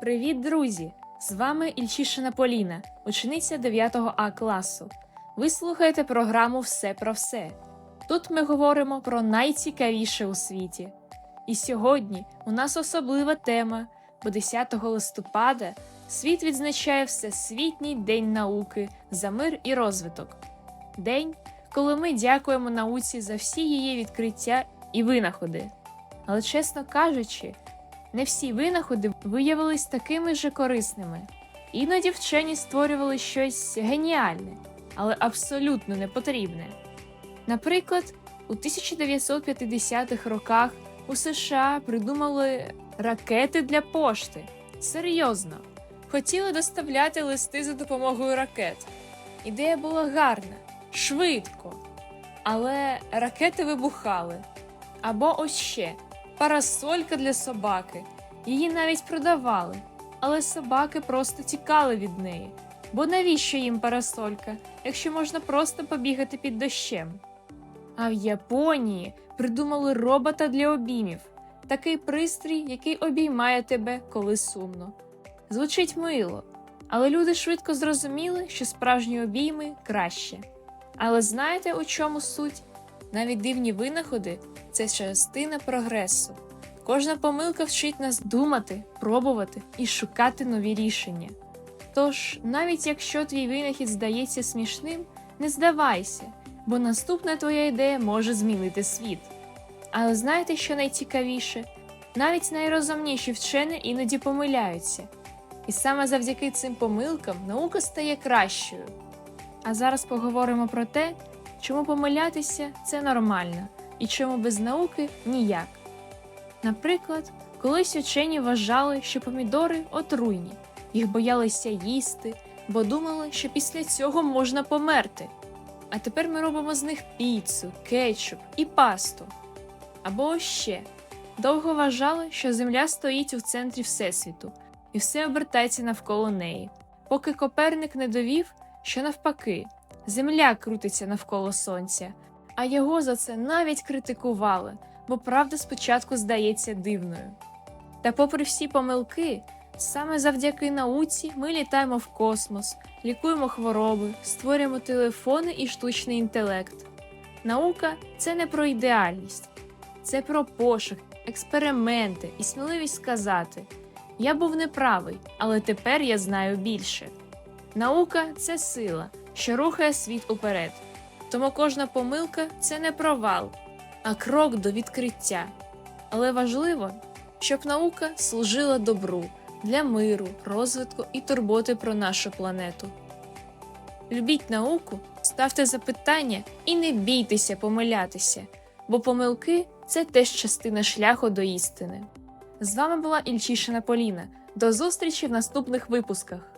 Привіт, друзі! З вами Ільчишина Поліна, учениця 9 А класу. Ви слухаєте програму Все про все. Тут ми говоримо про найцікавіше у світі. І сьогодні у нас особлива тема, бо 10 листопада світ відзначає Всесвітній день науки за мир і розвиток. День, коли ми дякуємо науці за всі її відкриття і винаходи. Але, чесно кажучи, не всі винаходи виявились такими же корисними. Іноді вчені створювали щось геніальне, але абсолютно непотрібне. Наприклад, у 1950-х роках у США придумали ракети для пошти. Серйозно, хотіли доставляти листи за допомогою ракет. Ідея була гарна, швидко. Але ракети вибухали. Або ось ще парасолька для собаки. Її навіть продавали, але собаки просто тікали від неї. Бо навіщо їм парасолька, якщо можна просто побігати під дощем? А в Японії придумали робота для обіймів такий пристрій, який обіймає тебе, коли сумно. Звучить мило, але люди швидко зрозуміли, що справжні обійми краще. Але знаєте, у чому суть? Навіть дивні винаходи це частина прогресу. Кожна помилка вчить нас думати, пробувати і шукати нові рішення. Тож, навіть якщо твій винахід здається смішним, не здавайся, бо наступна твоя ідея може змінити світ. Але знаєте, що найцікавіше? Навіть найрозумніші вчені іноді помиляються, і саме завдяки цим помилкам наука стає кращою. А зараз поговоримо про те, чому помилятися це нормально, і чому без науки ніяк. Наприклад, колись учені вважали, що помідори отруйні, їх боялися їсти, бо думали, що після цього можна померти. А тепер ми робимо з них піцу, кетчуп і пасту. Або ще довго вважали, що Земля стоїть у центрі Всесвіту, і все обертається навколо неї, поки Коперник не довів, що навпаки, Земля крутиться навколо Сонця, а його за це навіть критикували, бо правда спочатку здається дивною. Та, попри всі помилки, саме завдяки науці ми літаємо в космос, лікуємо хвороби, створюємо телефони і штучний інтелект. Наука це не про ідеальність, це про пошук, експерименти і сміливість сказати: Я був неправий, але тепер я знаю більше. Наука це сила, що рухає світ уперед. Тому кожна помилка це не провал, а крок до відкриття. Але важливо, щоб наука служила добру для миру, розвитку і турботи про нашу планету. Любіть науку, ставте запитання і не бійтеся помилятися, бо помилки це теж частина шляху до істини. З вами була Ільчишина Поліна. До зустрічі в наступних випусках.